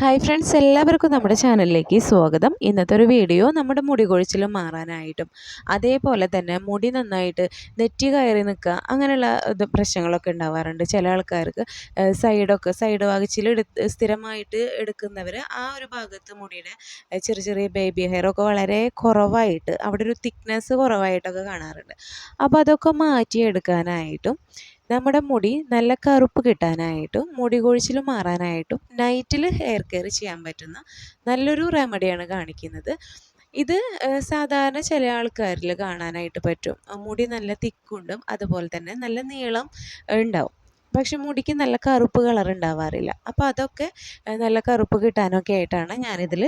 Hi friends എല്ലാവർക്കും നമ്മുടെ ചാനലിലേക്ക് സ്വാഗതം. ഇന്നത്തെ ഒരു വീഡിയോ നമ്മുടെ മുടി കൊഴിച്ചിൽ മാറാനായിട്ടും അതേപോലെ തന്നെ മുടി നന്നായിട്ട് നെറ്റി കയറി നിൽക്കുക അങ്ങനെയുള്ള പ്രശ്നങ്ങളൊക്കെ ഉണ്ടാവാറുണ്ട്. ചില ആൾക്കാർക്ക് സൈഡൊക്കെ സൈഡ് വാഗിച്ചിൽ എടുത്ത് സ്ഥിരമായിട്ട് എടുക്കുന്നവർ ആ ഒരു ഭാഗത്ത് മുടിയുടെ ചെറിയ ചെറിയ ബേബി ഹെയറൊക്കെ വളരെ കുറവായിട്ട് അവിടെ ഒരു തിക്നെസ് കുറവായിട്ടൊക്കെ കാണാറുണ്ട്. അപ്പോൾ അതൊക്കെ മാറ്റിയെടുക്കാനായിട്ടും നമ്മുടെ മുടി നല്ല കറുപ്പ് കിട്ടാനായിട്ടും മുടി കൊഴിച്ചിൽ മാറാനായിട്ടും നൈറ്റിൽ ഹെയർ കെയർ ചെയ്യാൻ പറ്റുന്ന നല്ലൊരു റെമഡിയാണ് കാണിക്കുന്നത്. ഇത് സാധാരണ ചില ആൾക്കാരിൽ കാണാനായിട്ട് പറ്റും. മുടി നല്ല തിക്കുണ്ടും അതുപോലെ തന്നെ നല്ല നീളം ഉണ്ടാവും. പക്ഷെ മുടിക്ക് നല്ല കറുപ്പ് കളർ ഉണ്ടാവാറില്ല. അപ്പോൾ അതൊക്കെ നല്ല കറുപ്പ് കിട്ടാനൊക്കെ ആയിട്ടാണ് ഞാനിതിൽ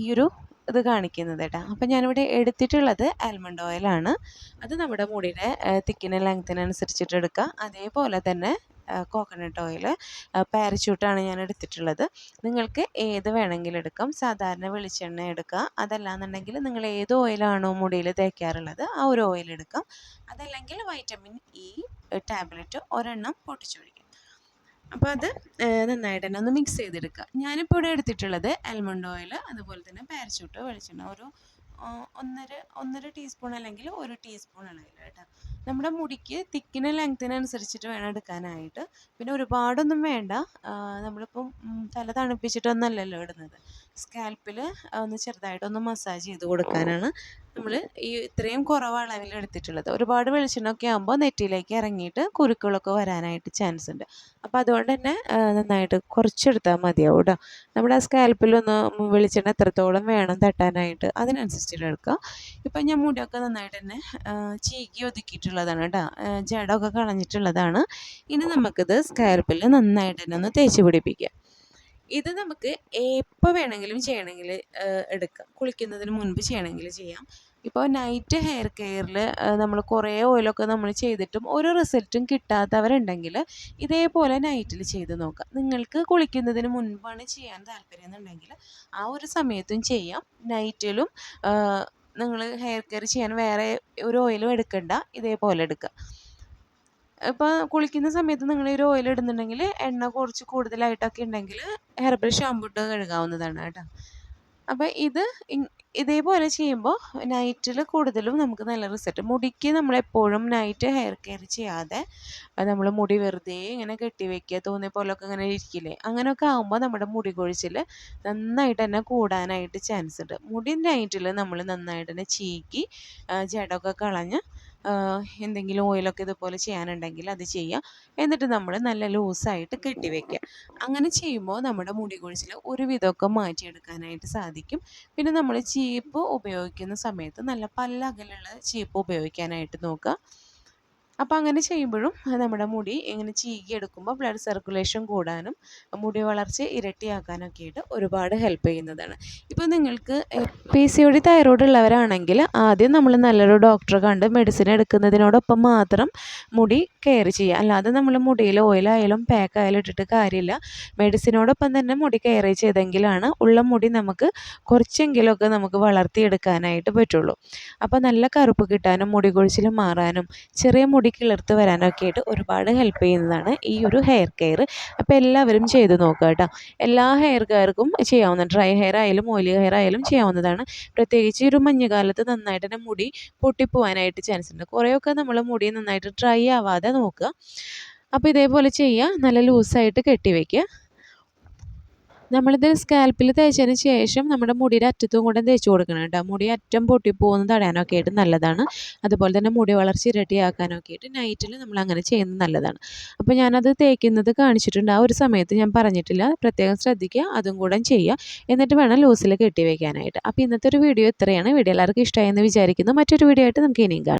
ഈ ഒരു ഇത് കാണിക്കുന്നത് കേട്ടോ. അപ്പം ഞാനിവിടെ എടുത്തിട്ടുള്ളത് ആൽമണ്ട് ഓയിലാണ് അത് നമ്മുടെ മുടിയുടെ തിക്കിന് ലെങ്ത്തിനനുസരിച്ചിട്ട് എടുക്കുക അതേപോലെ തന്നെ കോക്കനട്ട് ഓയിൽ പാരച്യൂട്ടാണ് ഞാൻ എടുത്തിട്ടുള്ളത്. നിങ്ങൾക്ക് ഏത് വേണമെങ്കിലും എടുക്കാം. സാധാരണ വെളിച്ചെണ്ണ എടുക്കുക അതല്ലാന്നുണ്ടെങ്കിൽ നിങ്ങൾ ഏത് ഓയിലാണോ മുടിയിൽ തേക്കാറുള്ളത് ആ ഒരു ഓയിൽ എടുക്കാം. അതല്ലെങ്കിൽ വൈറ്റമിൻ ഇ ടാബ്ലറ്റ് ഒരെണ്ണം പൊട്ടിച്ചൊഴിക്കാം. അപ്പോൾ അത് നന്നായിട്ട് തന്നെ ഒന്ന് മിക്സ് ചെയ്തെടുക്കുക ഞാനിപ്പോൾ ഇവിടെ എടുത്തിട്ടുള്ളത് ആൽമണ്ട് ഓയിൽ അതുപോലെ തന്നെ പാരച്യൂട്ട് വെളിച്ചെണ്ണ. ഒരു ഒന്നര ഒന്നര ടീസ്പൂൺ അല്ലെങ്കിൽ ഒരു ടീസ്പൂൺ അളവിൽ കേട്ടോ. നമ്മുടെ മുടിക്ക് തിക്കിന് ലെങ്ത്തിനനുസരിച്ചിട്ട് വേണം എടുക്കാനായിട്ട്. പിന്നെ ഒരുപാടൊന്നും വേണ്ട. നമ്മളിപ്പം തല തണുപ്പിച്ചിട്ടൊന്നല്ലല്ലോ ഇടുന്നത്. സ്കാൽപ്പിൽ ഒന്ന് ചെറുതായിട്ടൊന്ന് മസാജ് ചെയ്ത് കൊടുക്കാനാണ് നമ്മൾ ഈ ഇത്രയും കുറവ് അളവിൽ എടുത്തിട്ടുള്ളത്. ഒരുപാട് വെളിച്ചെണ്ണൊക്കെ ആകുമ്പോൾ നെറ്റിയിലേക്ക് ഇറങ്ങിയിട്ട് കുരുക്കളൊക്കെ വരാനായിട്ട് ചാൻസ് ഉണ്ട്. അപ്പോൾ അതുകൊണ്ട് തന്നെ നന്നായിട്ട് കുറച്ചെടുത്താൽ മതിയാവും കേട്ടോ നമ്മുടെ സ്കാൽപ്പിലൊന്ന് വെളിച്ചെണ്ണ എത്രത്തോളം വേണം തട്ടാനായിട്ട് അതിനനുസരിച്ചിട്ട് എടുക്കുക ഇപ്പം ഞാൻ മുടിയൊക്കെ നന്നായിട്ട് തന്നെ ചീകി ഒതുക്കിയിട്ടുള്ളതാണ് കേട്ടോ ജടമൊക്കെ കളഞ്ഞിട്ടുള്ളതാണ്. ഇനി നമുക്കിത് സ്കാൽപ്പിൽ നന്നായിട്ട് തന്നെ ഒന്ന് തേച്ച് പിടിപ്പിക്കാം. ഇത് നമുക്ക് എപ്പോൾ വേണമെങ്കിലും ചെയ്യണമെങ്കിൽ എടുക്കാം. കുളിക്കുന്നതിന് മുൻപ് ചെയ്യണമെങ്കിൽ ചെയ്യാം. ഇപ്പോൾ നൈറ്റ് ഹെയർ കെയറിൽ നമ്മൾ കുറേ ഓയിലൊക്കെ നമ്മൾ ചെയ്തിട്ടും ഒരു റിസൾട്ടും കിട്ടാത്തവരുണ്ടെങ്കിൽ ഇതേപോലെ നൈറ്റിൽ ചെയ്ത് നോക്കാം. നിങ്ങൾക്ക് കുളിക്കുന്നതിന് മുൻപാണ് ചെയ്യാൻ താല്പര്യം എന്നുണ്ടെങ്കിൽ ആ ഒരു സമയത്തും ചെയ്യാം. നൈറ്റിലും നിങ്ങൾ ഹെയർ കെയർ ചെയ്യാൻ വേറെ ഒരു ഓയിലും എടുക്കണ്ട. ഇതേപോലെ എടുക്കുക ഇപ്പോൾ കുളിക്കുന്ന സമയത്ത് നിങ്ങൾ ഈ ഓയിൽ ഇടുന്നുണ്ടെങ്കിൽ എണ്ണ കുറച്ച് കൂടുതലായിട്ടൊക്കെ ഉണ്ടെങ്കിൽ ഹെർബൽ ഷാമ്പു ഇട്ട് കഴുകാവുന്നതാണ് കേട്ടോ. അപ്പോൾ ഇത് ഇതേപോലെ ചെയ്യുമ്പോൾ നൈറ്റിൽ കൂടുതലും നമുക്ക് നല്ല റിസൾട്ട് മുടിക്ക് നമ്മളെപ്പോഴും നൈറ്റ് ഹെയർ കെയർ ചെയ്യാതെ നമ്മൾ മുടി വെറുതെ ഇങ്ങനെ കെട്ടി വെക്കുക തോന്നിയ പോലൊക്കെ ഇങ്ങനെ ഇരിക്കില്ലേ? അങ്ങനെയൊക്കെ ആകുമ്പോൾ നമ്മുടെ മുടി കൊഴിച്ചിൽ നന്നായിട്ട് തന്നെ കൂടാനായിട്ട് ചാൻസ് ഉണ്ട്. മുടി നൈറ്റിൽ നമ്മൾ നന്നായിട്ട് തന്നെ ചീക്കി ജടമൊക്കെ കളഞ്ഞ് എന്തെങ്കിലും ഓയിലൊക്കെ ഇതുപോലെ ചെയ്യാനുണ്ടെങ്കിൽ അത് ചെയ്യുക. എന്നിട്ട് നമ്മൾ നല്ല ലൂസായിട്ട് കെട്ടി വയ്ക്കുക അങ്ങനെ ചെയ്യുമ്പോൾ നമ്മുടെ മുടി കൊഴിച്ചിൽ ഒരുവിധമൊക്കെ മാറ്റിയെടുക്കാനായിട്ട് സാധിക്കും. പിന്നെ നമ്മൾ ചീപ്പ് ഉപയോഗിക്കുന്ന സമയത്ത് നല്ല പല്ലകലുള്ള ചീപ്പ് ഉപയോഗിക്കാനായിട്ട് നോക്കുക. അപ്പോൾ അങ്ങനെ ചെയ്യുമ്പോഴും നമ്മുടെ മുടി ഇങ്ങനെ ചീകി എടുക്കുമ്പോൾ ബ്ലഡ് സർക്കുലേഷൻ കൂടാനും മുടി വളർച്ച ഇരട്ടിയാക്കാനൊക്കെ ആയിട്ട് ഒരുപാട് ഹെൽപ്പ് ചെയ്യുന്നതാണ്. ഇപ്പോൾ നിങ്ങൾക്ക് P C O D thyroid ഉള്ളവരാണെങ്കിൽ ആദ്യം നമ്മൾ നല്ലൊരു ഡോക്ടറെ കണ്ട് മെഡിസിൻ എടുക്കുന്നതിനോടൊപ്പം മാത്രം മുടി കെയർ ചെയ്യുക. അല്ലാതെ നമ്മൾ മുടിയിൽ ഓയിലായാലും പാക്കായാലും ഇട്ടിട്ട് കാര്യമില്ല. മെഡിസിനോടൊപ്പം തന്നെ മുടി കെയർ ചെയ്തെങ്കിലാണ് ഉള്ള മുടി നമുക്ക് കുറച്ചെങ്കിലുമൊക്കെ നമുക്ക് വളർത്തിയെടുക്കാനായിട്ട് പറ്റുള്ളൂ. അപ്പോൾ നല്ല കറുപ്പ് കിട്ടാനും മുടി കൊഴിച്ചിൽ മാറാനും ചെറിയ മുടി കിളിർത്ത് വരാനൊക്കെ ആയിട്ട് ഒരുപാട് ഹെൽപ്പ് ചെയ്യുന്നതാണ് ഈ ഒരു ഹെയർ കെയർ അപ്പോൾ എല്ലാവരും ചെയ്ത് നോക്കുക കേട്ടോ. എല്ലാ ഹെയർ കെയർക്കും ചെയ്യാവുന്ന ഡ്രൈ ഹെയർ ആയാലും ഓയിലി ഹെയർ ആയാലും ചെയ്യാവുന്നതാണ്. പ്രത്യേകിച്ച് ഒരു മഞ്ഞുകാലത്ത് നന്നായിട്ട് തന്നെ മുടി പൊട്ടിപ്പോവാനായിട്ട് ചാൻസ് ഉണ്ട്. കുറേയൊക്കെ നമ്മൾ മുടി നന്നായിട്ട് ഡ്രൈ ആവാതെ നോക്കുക. അപ്പോൾ ഇതേപോലെ ചെയ്യുക. നല്ല ലൂസായിട്ട് കെട്ടി വയ്ക്കുക നമ്മളിത് സ്കാൽപ്പിൽ തേച്ചതിന് ശേഷം നമ്മുടെ മുടിയുടെ അറ്റത്തും കൂടെ തേച്ച് കൊടുക്കണം കേട്ടോ. മുടി അറ്റം പൊട്ടിപ്പോകുന്നത് തടയാനൊക്കെ ആയിട്ട് നല്ലതാണ്. അതുപോലെ തന്നെ മുടി വളർച്ച ഇരട്ടിയാക്കാനൊക്കെ ആയിട്ട് നൈറ്റിൽ നമ്മൾ അങ്ങനെ ചെയ്യുന്നത് നല്ലതാണ്. അപ്പോൾ ഞാനത് തേക്കുന്നത് കാണിച്ചിട്ടുണ്ട്. ആ ഒരു സമയത്ത് ഞാൻ പറഞ്ഞിട്ടില്ല. പ്രത്യേകം ശ്രദ്ധിക്കുക. അതും കൂടെ ചെയ്യുക. എന്നിട്ട് വേണം ലൂസിൽ കെട്ടി വയ്ക്കാനായിട്ട് അപ്പോൾ ഇന്നത്തെ ഒരു വീഡിയോ ഇത്രയാണ്. വീഡിയോ എല്ലാവർക്കും ഇഷ്ടമായെന്ന് വിചാരിക്കുന്നു. മറ്റൊരു വീഡിയോ ആയിട്ട് നമുക്ക് ഇനിയും കാണാം.